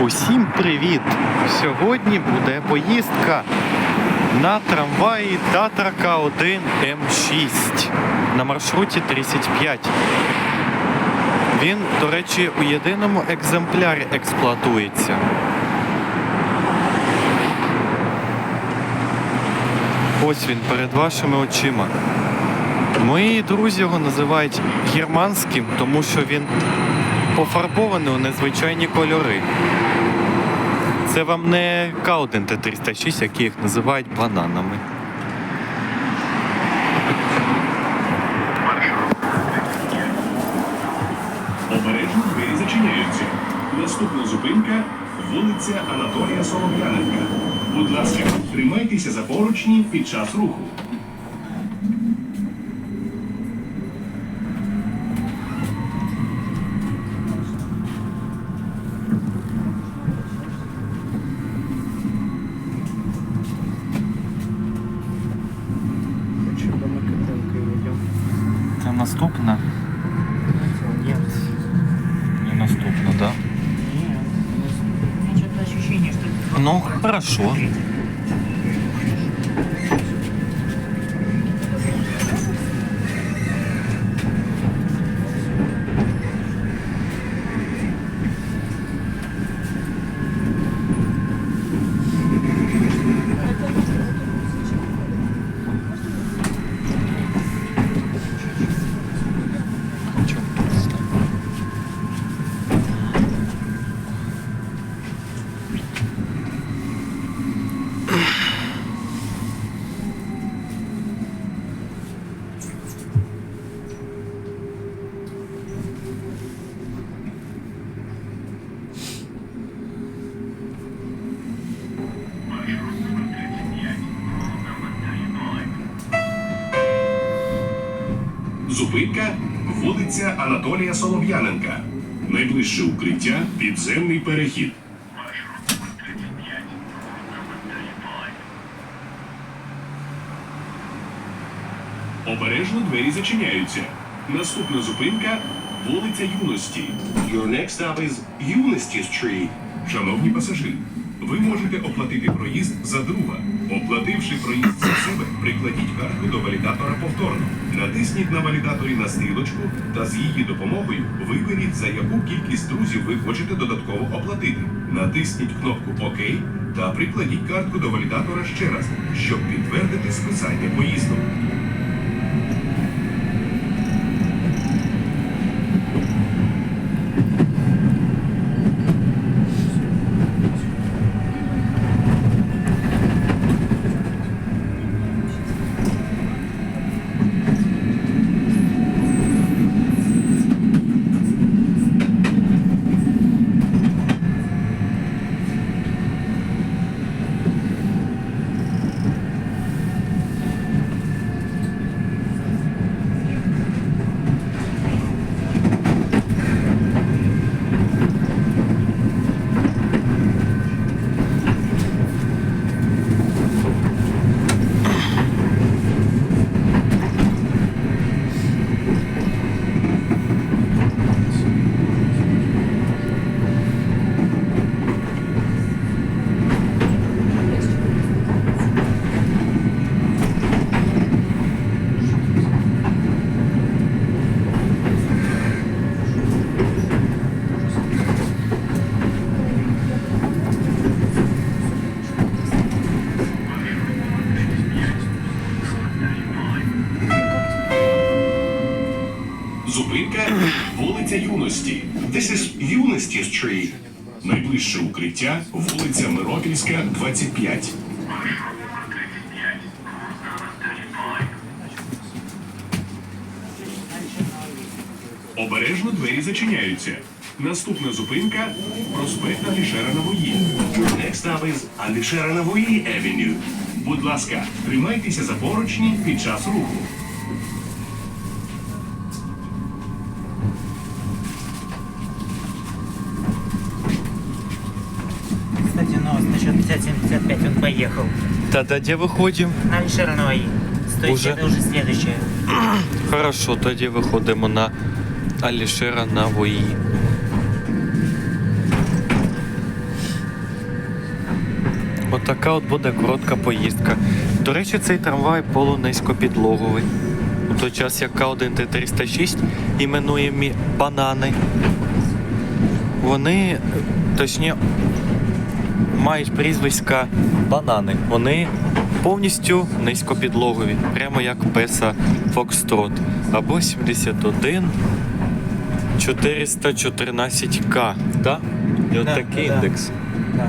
Усім привіт! Сьогодні буде поїздка на трамваї Татра К1 М6 на маршруті 35. Він, до речі, у єдиному екземплярі експлуатується. Ось він перед вашими очима. Мої друзі його називають германським, тому що він пофарбований у незвичайні кольори. Це вам не К1 Т306, які їх називають бананами. Обережно двері зачиняються. Наступна зупинка вулиця Анатолія Солом'яненка. Будь ласка, тримайтеся за поручні під час руху. Наступна? Нет. Не наступна, да? Нет. Что-то ощущение, что... Ну, хорошо. Зупинка вулиця Анатолія Солом'яненка. Найближче укриття підземний перехід. Обережно двері зачиняються. Наступна зупинка вулиця Юності. Your next stop is Юності Street. Шановні пасажири, ви можете оплатити проїзд за друга. Оплативши проїзд за себе, прикладіть картку до валідатора повторно. Натисніть на валідаторі на стрілочку та з її допомогою виберіть, за яку кількість друзів ви хочете додатково оплатити. Натисніть кнопку ОК та прикладіть картку до валідатора ще раз, щоб підтвердити списання поїзду. Зупинка вулиця Юності. This is Юності Street. Найближче укриття вулиця Миропільська, 25. Обережно двері зачиняються. Наступна зупинка проспект Алішера Навої. Next stop is Алішера Навої Avenue. Будь ласка, тримайтеся за поручні під час руху. 60-75 он поехал. Тогда где выходим? На Вишерной. Стоит Уже? уже следующее. Хорошо, тоді виходимо на Алішера на вої. Отака от буде коротка поїздка. До речі, цей трамвай полунизькопідлоговий. У ну, той час як К1Т306 іменуємі банани. Вони точні мають прізвиська банани. Вони повністю низькопідлогові, прямо як Песа Фокстрот. Або 71 414К. Да? І от Да, такий да. індекс. Да.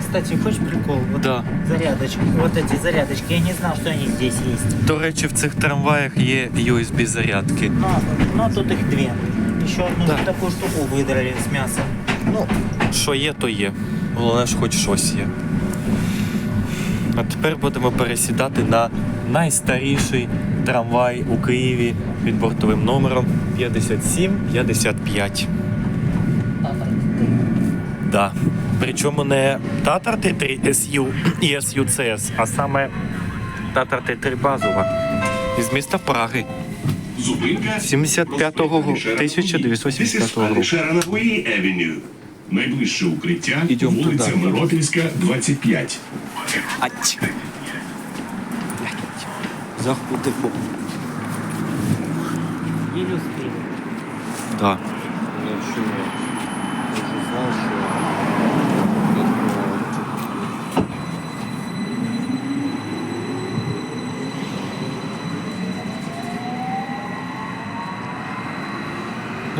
Кстати, хочешь прикол? Вот Да. Зарядочки. Вот эти зарядочки. Я не знал, что они здесь есть. До речі, в цих трамваях є USB зарядки. Но, но тут их две. Еще одну Да. такую штуку выдрали с мясом. Ну, Що є, то є. Головне ж хоч щось є. А тепер будемо пересідати на найстаріший трамвай у Києві під бортовим номером 5755. Да. Причому не Татар Т3 SU і SUCS, а саме Татар Т3 базова із міста Праги. Зупинка 75-го року, 1985 року. Найближче укриття Ідем вулиця туди. Миропільська, 25. Ать. Заходимо. еле успели. Да.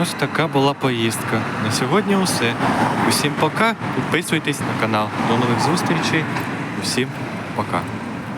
Ось така була поїздка. На сьогодні усе. Усім пока. Підписуйтесь на канал. До нових зустрічей. Усім пока.